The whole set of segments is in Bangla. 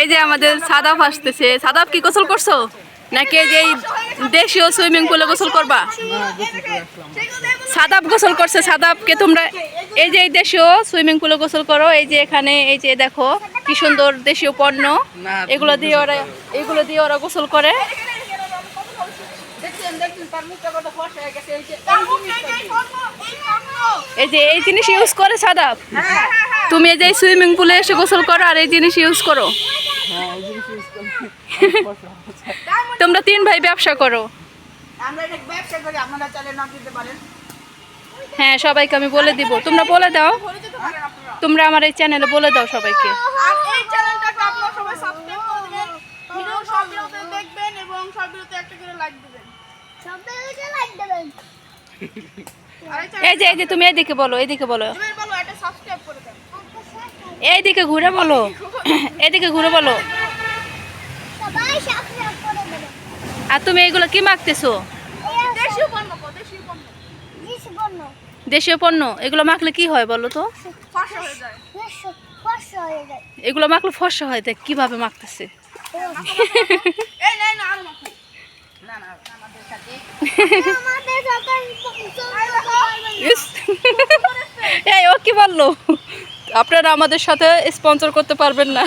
এই যে আমাদের সাদাব আসতেছে। সাদাব কি গোসল করছ? নাকি যে দেশীয় সুইমিং পুলে গোসল করবা? সাদাপ গোসল করছে সাদাপকে তোমরা এই যে দেশীয় সুইমিং পুলে গোসল করো। এই যে এখানে, এই যে দেখো, কি সুন্দর দেশীয় পণ্য। এগুলো দিয়ে ওরা এগুলো দিয়ে ওরা গোসল করে। এই যে, এই জিনিস ইউজ করে সাদাব তুমি এই যে সুইমিং পুলে এসে গোসল করো আর এই জিনিস ইউজ করো। তোমরা তিন ভাই ব্যবসা করো। হ্যাঁ সবাইকে আমি বলে দিব। তোমরা বলে দাও। তোমরা আমার এই চ্যানেলে বলে দাও সবাইকে। এবং সব একটা করে লাইক এই যে এই যে তুমি এইদিকে বলো এইদিকে বলো। এইদিকে ঘুরে বলো। এইদিকে ঘুরে বলো। আর তুমি এইগুলো কি মাখতেছো? দেশীয় পণ্য এগুলো মাখলে কি হয় বলো তো? ফাঁসা এগুলো মাখলে ফর্সা হয় দেখ কীভাবে মাখতেছে এই নাই না আর মাখি না না আমাদের সাথে ইস। এই ও কি বলল? আপনারা আমাদের সাথে স্পন্সর করতে পারবেন না।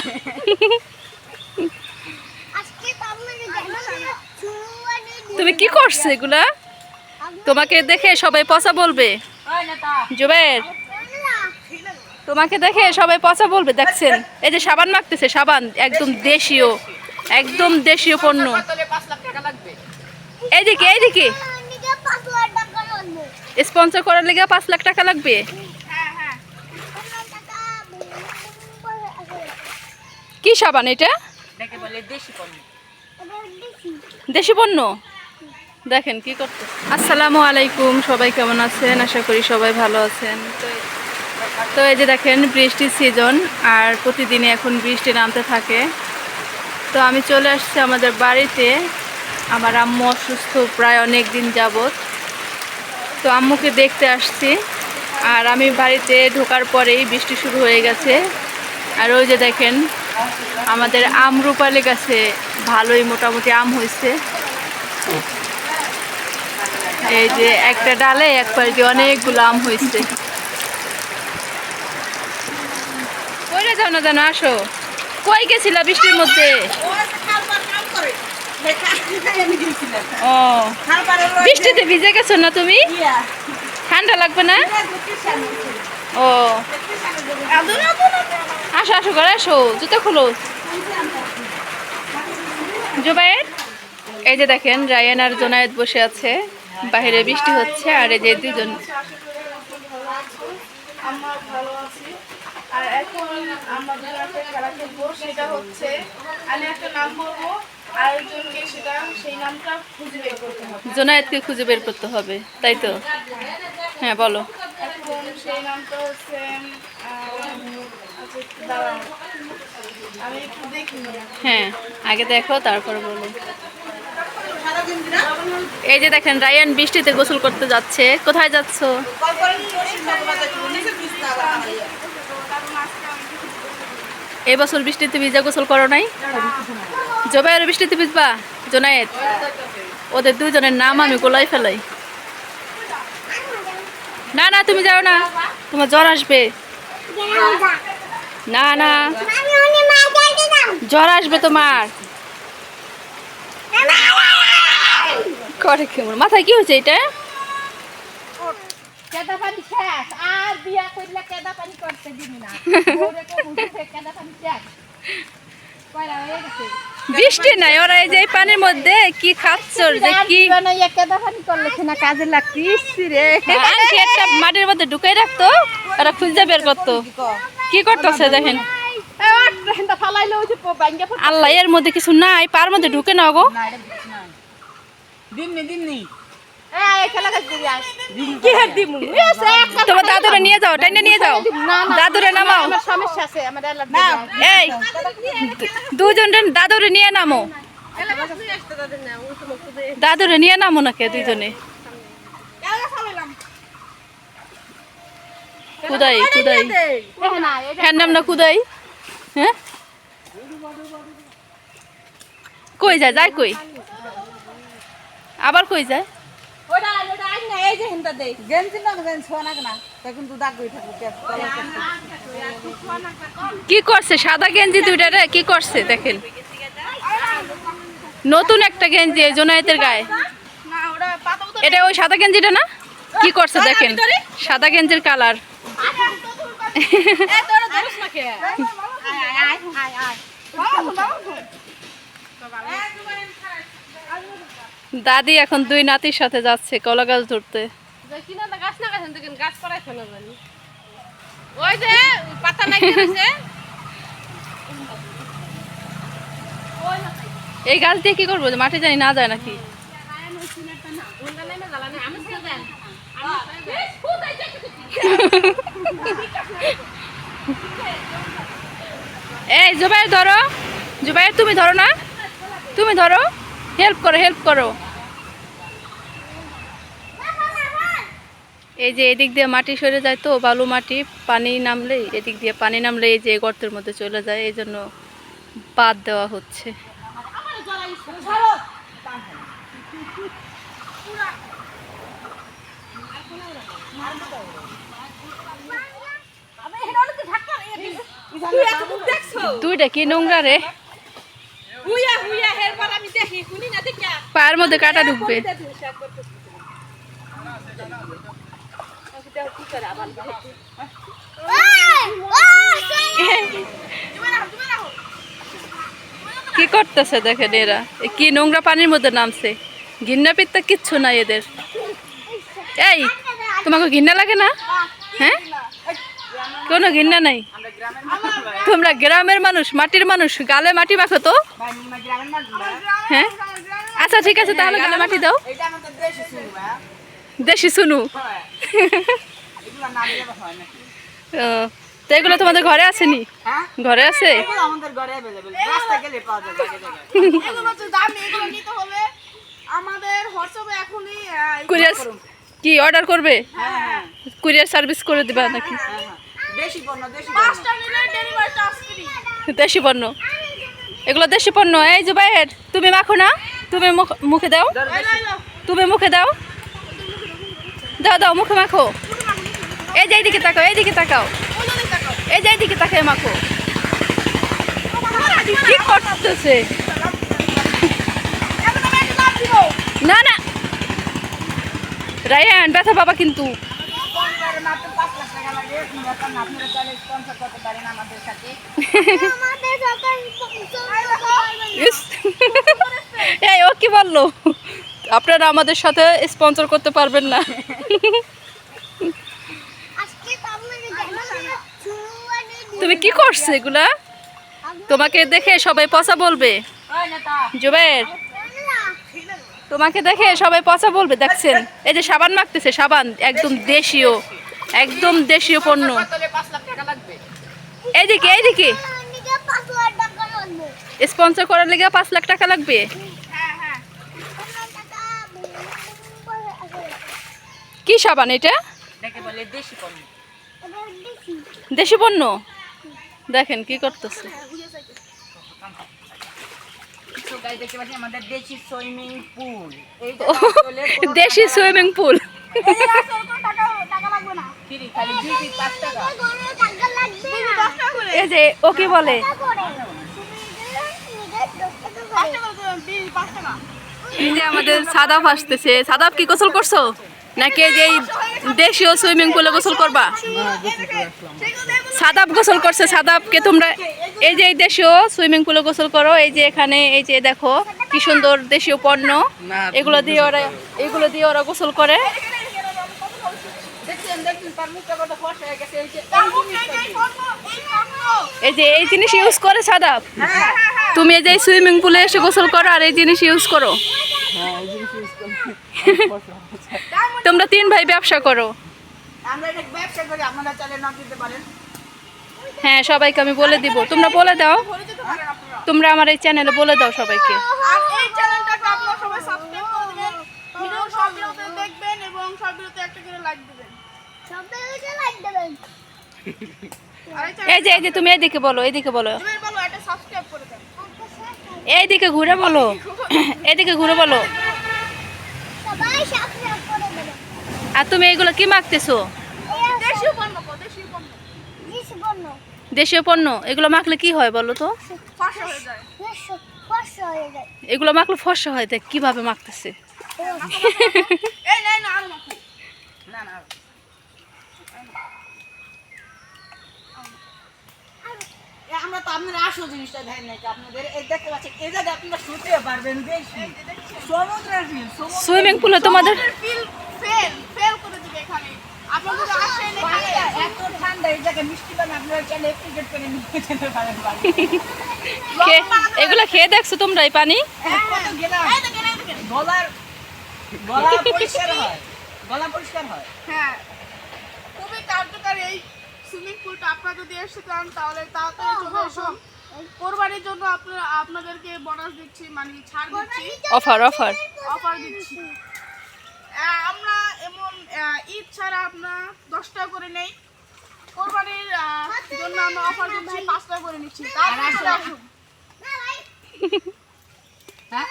তুমি কি করছ এগুলা? তোমাকে দেখে সবাই পচা বলবে। জুবের। তোমাকে দেখে সবাই পচা বলবে দেখছেন? এই যে সাবান মাখতেছে সাবান একদম দেশীয় একদম দেশীয় পণ্য। এইদিকে এইদিকে। স্পন্সর করার লেগে পাঁচ লাখ টাকা লাগবে? কি সাবান এটা? দেশি পণ্য। দেখেন কি করতে। আসসালামু আলাইকুম সবাই কেমন আছেন? আশা করি সবাই ভালো আছেন। তো এই- যে দেখেন বৃষ্টির সিজন আর প্রতিদিনই এখন বৃষ্টি নামতে থাকে। তো আমি চলে আসছি আমাদের বাড়িতে। আমার আম্মু অসুস্থ প্রায় অনেক দিন যাবৎ। তো আম্মুকে দেখতে আসছি। আর আমি বাড়িতে ঢোকার পরেই বৃষ্টি শুরু হয়ে গেছে। আর ওই যে দেখেন, আমাদের আম রূপালি গাছে ভালোই মোটামুটি আম হয়েছে। এই যে একটা ডালে এক পাশে অনেকগুলো আম হয়েছে। কইরে যাও না জানো আসো। কই গেছিলা বৃষ্টির মধ্যে? ও। বৃষ্টিতে ভিজে গেছো না তুমি? ঠান্ডা লাগবে না? ও। আসো আসো ঘরে আসো। জুতো খুলো। জুবাইর এই যে দেখেন রায়ান আর জোনায়েত বসে আছে। বাইরে বৃষ্টি হচ্ছে আর এই যে দুজন আমরা ভালো আছি। আর এখন আমাদের একটা খেলা খেলব সেটা হচ্ছে আমি একটা নাম বলব আরেকজনকে সেটা সেই নামটা খুঁজে বের করতে হবে। জোনায়েতকে খুঁজে বের করতে হবে তাই তো? হ্যাঁ বলো। এখন সেই নামটা হচ্ছে আহ, দাঁড়াও। আমি একটু দেখি। হ্যাঁ আগে দেখো তারপর বলো। এই যে দেখেন রায়ান বৃষ্টিতে গোসল করতে যাচ্ছে। কোথায় যাচ্ছ? এই বছর বৃষ্টিতে ভিজা গোসল করো নাই? জবাইয়ের বৃষ্টিতে ভিজবা? জোনায়েত ওদের দুজনের নাম আমি গোলাই ফেলাই। না না, তুমি যাও না। তোমার জ্বর আসবে। না না। জ্বর আসবে তোমার। মাথায় কি হয়েছে এটা? কেদা পানি শেষ। আর বিয়া করলে কেদা পানি করতে দিবি না। কেদা পানি শেষ। কয়লা হয়ে গেছে। বৃষ্টি নাই ওরা এই যে পানির মধ্যে কি খাচ্ছ যে কি কাজে লাগতি রে। একটা মাটির মধ্যে ঢুকাই রাখতো ওরা খুঁজে বের করতো। কি করতেছে দেখেন? আল্লাহ এর মধ্যে কিছু নাই পার মধ্যে ঢুকে না গো দিননি দিননি। তোমার দাদুরে নিয়ে যাও নিয়ে যাও। দাদুরে এই দাদুরে নিয়ে নামো। দাদুরে নিয়ে নামো নাকি দুইজনে? কুদাই কুদাই। হ্যাঁ নাম না কুদাই। হ্যাঁ? কই যায় যায় কই? আবার কই যায়? ওটা ওটা আজ না এই যে হিন্দা দেই। গেঞ্জি না গেঞ্জি ছোয়া না। কেনা তখন দাগ থাকবে কি করছে? সাদা গেঞ্জি দুইটা রে কি করছে? দেখেন। নতুন একটা গেঞ্জি এই জোনায়েতের গায়ে। না ওরা পাতা মতো এটা ওই সাদা গেঞ্জিটা না? কি করছে? দেখেন। সাদা গেঞ্জির কালার। এ তোরা না কে? আয় আয় আয় আয় দাদি এখন দুই নাতির সাথে যাচ্ছে কলা গাছ ধরতে। এই গাছ দিয়ে কি করব? মাটি জানি না যায় নাকি? এই জুবাইর ধরো। জুবাইর তুমি ধরো না। তুমি ধরো। হেল্প করো হেল্প করো। এই যে এদিক দিয়ে মাটি সরে যায় তো, বালু মাটি, পানি নামলে এদিক দিয়ে পানি নামলে এই যে গর্তের মধ্যে চলে যায়, এই জন্য বাদ দেওয়া হচ্ছে। দুইটা কি নোংরা রে? পায়ের মধ্যে কাটা ঢুকবে। কি করতেছে দেখেন এরা? কি নোংরা পানির মধ্যে নামছে? ঘিন্না পিত্তা কিচ্ছু নাই এদের। এই, তোমাকে ঘিন্না লাগে না? হ্যাঁ? কোনো ঘিন্না নাই? তোমরা গ্রামের মানুষ, মাটির মানুষ, গালে মাটি মাখো তো? হ্যাঁ? আচ্ছা ঠিক আছে, তাহলে গালে মাটি দাও। দেশে শুনু ও, তো এগুলো তোমাদের ঘরে আসেনি? হ্যাঁ? ঘরে আছে? আমাদের ঘরে অ্যাভেলেবল রাস্তা গেলে পাওয়া যায় জায়গায় জায়গায় এগুলো হচ্ছে দামি এগুলো নিতে হলে আমাদের হোয়াটসঅ্যাপে এখনই কুরিয়ার কি অর্ডার করবে? হ্যাঁ হ্যাঁ। কুরিয়ার সার্ভিস করে দিবা নাকি? হ্যাঁ হ্যাঁ। দেশি পণ্য দেশি পাঁচটা নিলে ডেলিভারি চার্জ ফ্রি দেশি পণ্য। এগুলো দেশি পণ্য। এই জুবাইর তুমি মাখো না? তুমি মুখ- মুখে দাও। তুমি মুখে দাও। দাও দাও মুখে মাখো। এই যে এইদিকে তাকাও এইদিকে তাকাও। এই যে এইদিকে তাকায় মাখো। কি করতেছে? না না। রায়ান ব্যথা বাবা কিন্তু। এই, ও কি বলল? আপনারা আমাদের সাথে স্পন্সর করতে পারবেন না। তুমি কি করছ এগুলা? তোমাকে দেখে সবাই পচা বলবে। জুবের তোমাকে দেখে সবাই পচা বলবে দেখছেন? এই যে সাবান মাখতেছে সাবান একদম দেশীয় একদম দেশীয় পণ্য। এইদিকে এইদিকে। স্পন্সর করার লেগে পাঁচ লাখ টাকা লাগবে। কি সাবান এটা? বলে দেশি পণ্য। দেশি পণ্য? দেখেন কি করতেছে। দেশি সুইমিং পুল এই যে ও কি বলে? এই যে আমাদের সাদাব আসতেছে। সাদাব কি গোসল করছ? নাকি যে এই দেশীয় সুইমিং পুলে গোসল করবা? সাদাব গোসল করছে সাদাবকে তোমরা এই যে এই দেশীয় সুইমিং পুলে গোসল করো এই যে এখানে এই যে দেখো কি সুন্দর দেশীয় পণ্য। এগুলো দিয়ে ওরা এগুলো দিয়ে ওরা গোসল করে। দেখছেন দেখছেন তার মুখটা কত ফর্সা হয়ে গেছে এই যে এই জিনিস ইউজ করে সাদাব? তুমি এই যে সুইমিং পুলে এসে গোসল করো আর এই জিনিস ইউজ করো। তোমরা তিন ভাই ব্যবসা করো। আমরা ব্যবসা করি আপনারা চাইলে নাম দিতে পারেন। হ্যাঁ সবাইকে আমি বলে দিব। তোমরা বলে দাও। তোমরা আমার এই চ্যানেলে বলে দাও সবাইকে। এই চ্যানেলটাকে আপনারা সবাই সাবস্ক্রাইব করে দিবেন। ভিডিও সব ভিডিওতে দেখবেন এবং সব ভিডিওতে একটা করে লাইক দিবেন। আর এই এই যে এই যে তুমি এইদিকে বলো এইদিকে বলো। এইদিকে ঘুরে বলো। এদিকে ঘুরে বলো। সবাই সাবস্ক্রাইব করে দেবে আর তুমি এইগুলো কি মাখতেছো দেশীয় পণ্য গো, দেশীয় পণ্য দিস বন্য দেশীয় পণ্য এগুলো মাখলে কি হয় বলো তো ফাঁসা হয়ে হয়ে এগুলো মাখলে ফর্সা হয় দেখ কীভাবে মাখতেছে এই নাই না আরও মাখো না না এ আমরা তো আপনার আসল জিনিসটা ধ্যান নাই আপনাদের এই দেখতে পাচ্ছেন এই জায়গায় আপনারা শুতে পারবেন বেশি সমুদ্রের ফিল সুইমিং পুলে তোমাদের ফিল ফেল ফেল করে দিবে এখানে আসেন এত ঠান্ডা এই জায়গায় মিষ্টি পানি আপনারা চাইলে টিকিট করে নিয়ে যেতে পারেন এগুলো খেয়ে দেখছ তোমরা এই পানি? এই দেখেন গলার গলা পরিষ্কার হয়। গলা পরিষ্কার হয়। হ্যাঁ। খুবই কার্যকারী এই সুইমিং পুলটা আপনারা যদি এসে চান তাহলে তাড়াতাড়ি চলে কোরবানির জন্য আপনারা আপনাদেরকে বোনাস দিচ্ছি মানে ছাড় দিচ্ছি। অফার অফার অফার দিচ্ছি। আমরা এমন ঈদ ছাড়া আমরা দশ টাকা করে নেই। কোরবানির জন্য আমরা অফার দিচ্ছি পাঁচ টাকা করে নিচ্ছি। হ্যাঁ?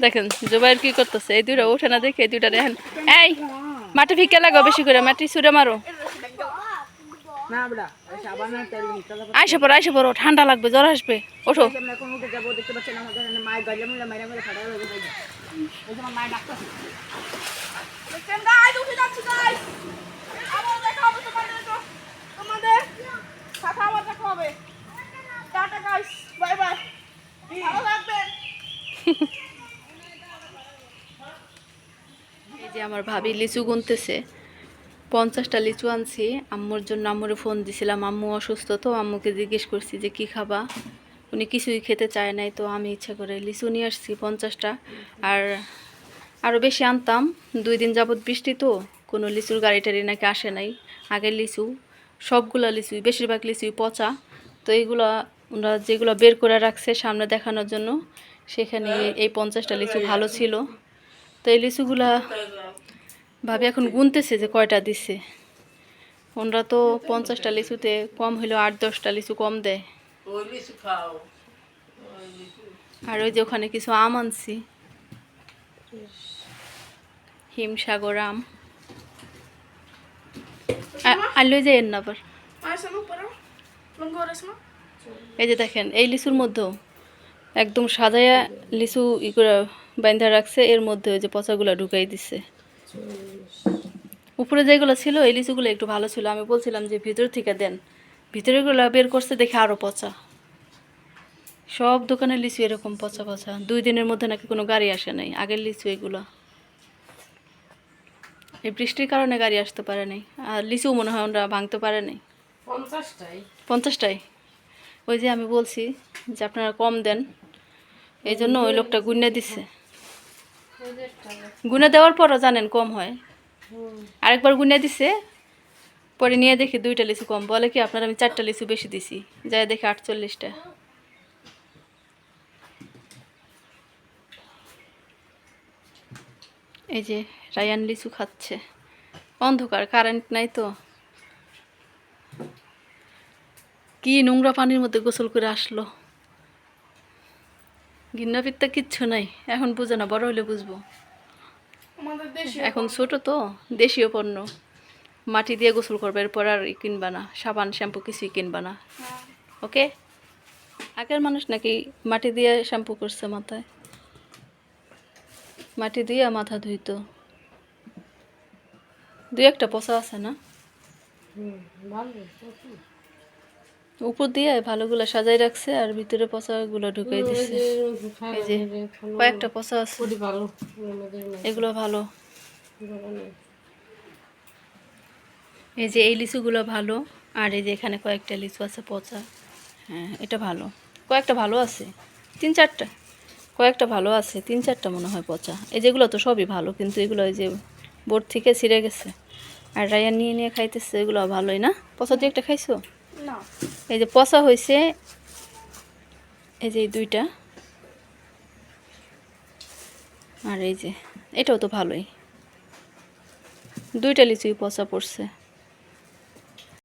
দেখেন জুবাইর কি করতেছে? এই দুইটা উঠে না দেখে এই দুইটা দেখেন। এই মাটি ফিকে লাগাও বেশি করে মাটি ছুঁড়ে মারো না বড়া এই সাবানের তেল নিতে আইসে পড়ো আইসে পড়ো ঠান্ডা লাগবে জ্বর আসবে। ওঠো। হয়ে এই যে আমার ভাবি লিচু গুনতেছে। পঞ্চাশটা লিচু আনছি। আম্মুর জন্য আম্মুরে ফোন দিছিলাম, আম্মু অসুস্থ তো? আম্মুকে জিজ্ঞেস করছি যে, কি খাবা? উনি কিছুই খেতে চায় নাই, তো আমি ইচ্ছা করে লিচু নিয়ে আসছি পঞ্চাশটা। আর আরও বেশি আনতাম, দুই দিন যাবৎ বৃষ্টি তো, কোনো লিচুর গাড়ি টাড়ি নাকি আসে নাই। আগের লিচু, সবগুলা লিচুই, বেশিরভাগ লিচুই পচা। তো এইগুলো ওরা যেগুলো বের করে রাখছে সামনে দেখানোর জন্য, সেখানে এই পঞ্চাশটা লিচু ভালো ছিল। তো এই লিচুগুলা ভাবি এখন গুনতেছে যে কয়টা দিছে। ওনরা তো পঞ্চাশটা লিচুতে কম হলেও আট দশটা লিচু কম দেয়। আর ওই যে ওখানে কিছু আম আনছি। হিমসাগর আম। আলু যে এর না আবার। এই যে দেখেন এই লিচুর মধ্যেও একদম সাজায়া লিচু ই করে বান্ধা রাখছে এর মধ্যে ওই যে পচাগুলো ঢুকাই দিছে। উপরে যেগুলো ছিল এই লিচুগুলো একটু ভালো ছিল। আমি বলছিলাম যে ভিতর থেকে দেন। ভিতরেগুলো বের করছে দেখে আরও পচা। সব দোকানের লিচু এরকম পচা পচা। দুই দিনের মধ্যে নাকি কোনো গাড়ি আসে নাই। আগের লিচু এগুলো। এই বৃষ্টির কারণে গাড়ি আসতে পারে নাই। আর লিচু মনে হয় ওরা ভাঙতে পারে নাই। পঞ্চাশটাই? পঞ্চাশটাই। ওই যে আমি বলছি যে আপনারা কম দেন। এই জন্য ওই লোকটা গুনে দিচ্ছে গুনে দেওয়ার পরও জানেন কম হয়। আরেকবার গুনে দিছে, পরে নিয়ে দেখি দুইটা লিচু কম। বলে কি, আপনার আমি চারটা লিচু বেশি দিছি। যাই দেখি আটচল্লিশটা। এই যে রায়ান লিচু খাচ্ছে। অন্ধকার, কারেন্ট নাই তো। কি নোংরা পানির মধ্যে গোসল করে আসলো। গিন্না পিত্তা কিচ্ছু নাই। এখন বুঝে না বড় হলে বুঝব। এখন ছোট তো দেশীয় পণ্য। মাটি দিয়ে গোসল করবে এরপর আর কিনবা না। সাবান শ্যাম্পু কিছুই কিনবা না। ওকে? আগের মানুষ নাকি মাটি দিয়ে শ্যাম্পু করছে মাথায়। মাটি দিয়ে মাথা ধুইতো। দুই একটা পচা আছে না? উপর দিয়ে ভালোগুলো সাজাই রাখছে আর ভিতরে পচাগুলো ঢুকাই দিছে। এই যে কয়েকটা পচা আছে। এগুলো ভালো। এই যে এই লিচুগুলো ভালো আর এই যে এখানে কয়েকটা লিচু আছে পচা। হ্যাঁ এটা ভালো। কয়েকটা ভালো আছে। তিন চারটা। কয়েকটা ভালো আছে। তিন চারটা মনে হয় পচা। এই যেগুলো তো সবই ভালো কিন্তু এগুলো এই যে বোর্ড থেকে ছিঁড়ে গেছে। আর রায়া নিয়ে নিয়ে খাইতেছে এগুলো ভালোই না? পচা দিয়ে একটা খাইছো? এই যে পচা হয়েছে এই যে এই দুইটা। আর এই যে, এটাও তো ভালোই। দুইটা লিচুই পচা পড়ছে।